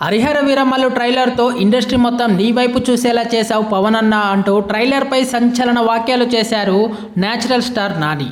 Harihara వీరమ్మలు ట్రైలర్తో industry మొత్తం నీ వైపు చూసేలా చేశావు పవన్ అన్న అంటూ ట్రైలర్పై సంచలన వ్యాఖ్యలు చేశారు న్యాచురల్ స్టార్ నాని.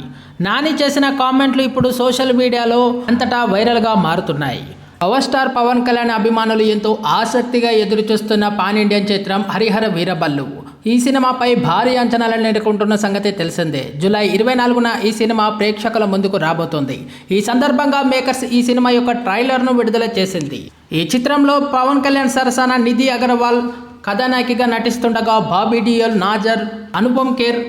నాని చేసిన కామెంట్లు ఇప్పుడు సోషల్ మీడియాలో అంతటా వైరల్గా మారుతున్నాయి. పవర్ స్టార్ పవన్ కళ్యాణ్ అభిమానులు ఎంతో ఆసక్తిగా ఎదురుచూస్తున్న పాన్ ఇండియన్ చిత్రం హరిహర వీరబల్లు ఈ సినిమాపై భారీ అంచనాలను ఎదుర్కొంటున్న సంగతి తెలిసిందే. జూలై ఇరవై నాలుగున ఈ సినిమా ప్రేక్షకుల ముందుకు రాబోతోంది. ఈ సందర్భంగా మేకర్స్ ఈ సినిమా యొక్క ట్రైలర్ను విడుదల చేసింది. ఈ చిత్రంలో పవన్ కళ్యాణ్ సరసన నిధి అగర్వాల్ కథానాయికగా నటిస్తుండగా బాబీ డియోల్ నాజర్ అనుపమ్ కేర్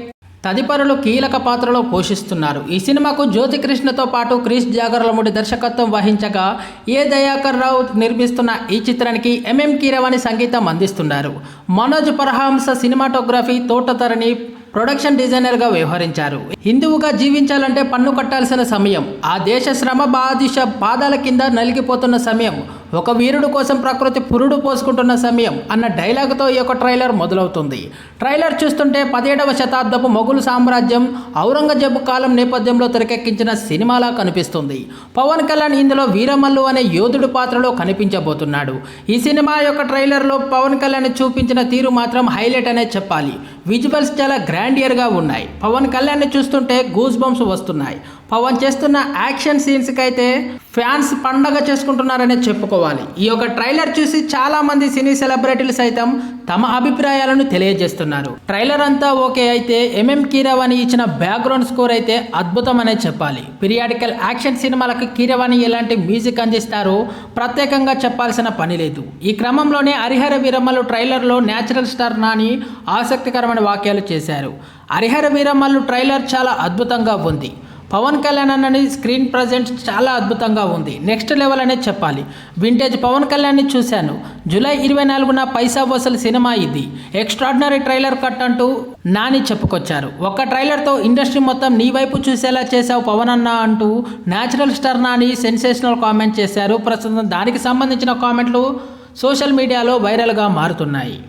తదితరులు కీలక పాత్రలో పోషిస్తున్నారు. ఈ సినిమాకు జ్యోతి కృష్ణతో పాటు క్రిష్ జాగర్లముడి దర్శకత్వం వహించగా ఏ దయాకర్ రావు నిర్మిస్తున్న ఈ చిత్రానికి ఎంఎం కీరవాణి సంగీతం అందిస్తున్నారు. మనోజ్ పరహంస సినిమాటోగ్రఫీ తోటతరణి ప్రొడక్షన్ డిజైనర్గా వ్యవహరించారు. హిందువుగా జీవించాలంటే పన్ను కట్టాల్సిన సమయం ఆ దేశ శ్రమ బాధిష పాదాల కింద నలిగిపోతున్న సమయం ఒక వీరుడు కోసం ప్రకృతి పురుడు పోసుకుంటున్న సమయం అన్న డైలాగ్తో ఈ యొక్క ట్రైలర్ మొదలవుతుంది. ట్రైలర్ చూస్తుంటే పదిహేడవ శతాబ్దపు మొఘలు సామ్రాజ్యం ఔరంగజేబు కాలం నేపథ్యంలో తెరకెక్కించిన సినిమాలా కనిపిస్తుంది. పవన్ కళ్యాణ్ ఇందులో వీరమల్లు అనే యోధుడి పాత్రలో కనిపించబోతున్నాడు. ఈ సినిమా యొక్క ట్రైలర్లో పవన్ కళ్యాణ్ చూపించిన తీరు మాత్రం హైలైట్ అనే చెప్పాలి. విజువల్స్ చాలా గ్రాండియర్గా ఉన్నాయి. పవన్ కళ్యాణ్ని చూస్తుంటే గూస్ బంప్స్ వస్తున్నాయి. పవన్ చేస్తున్న యాక్షన్ సీన్స్కి అయితే ఫ్యాన్స్ పండగ చేసుకుంటున్నారనే చెప్పుకోవాలి. ఈ యొక్క ట్రైలర్ చూసి చాలామంది సినీ సెలబ్రిటీలు సైతం తమ అభిప్రాయాలను తెలియజేస్తున్నారు. ట్రైలర్ అంతా ఓకే అయితే ఎంఎం కీరవాణి ఇచ్చిన బ్యాక్గ్రౌండ్ స్కోర్ అయితే అద్భుతం అనే చెప్పాలి. పిరియాడికల్ యాక్షన్ సినిమాలకు కీరవాణి ఎలాంటి మ్యూజిక్ అందిస్తారో ప్రత్యేకంగా చెప్పాల్సిన పని లేదు. ఈ క్రమంలోనే హరిహర వీరమ్మలు ట్రైలర్లో న్యాచురల్ స్టార్ నాని ఆసక్తికరమైన వాక్యాలు చేశారు. హరిహర వీరమ్మలు ట్రైలర్ చాలా అద్భుతంగా ఉంది. పవన్ కళ్యాణ్ అన్నని స్క్రీన్ ప్రజెంట్ చాలా అద్భుతంగా ఉంది. నెక్స్ట్ లెవెల్ అనే చెప్పాలి. వింటేజ్ పవన్ కళ్యాణ్ని చూశాను. జూలై ఇరవై నాలుగున పైసా వసూలు సినిమా ఇది. ఎక్స్ట్రాడినరీ ట్రైలర్ కట్ అంటూ నాని చెప్పుకొచ్చారు. ఒక్క ట్రైలర్తో ఇండస్ట్రీ మొత్తం నీ వైపు చూసేలా చేశావు పవన్ అన్న అంటూ natural star Nani sensational comment చేశారు. ప్రస్తుతం దానికి సంబంధించిన కామెంట్లు సోషల్ మీడియాలో వైరల్గా మారుతున్నాయి.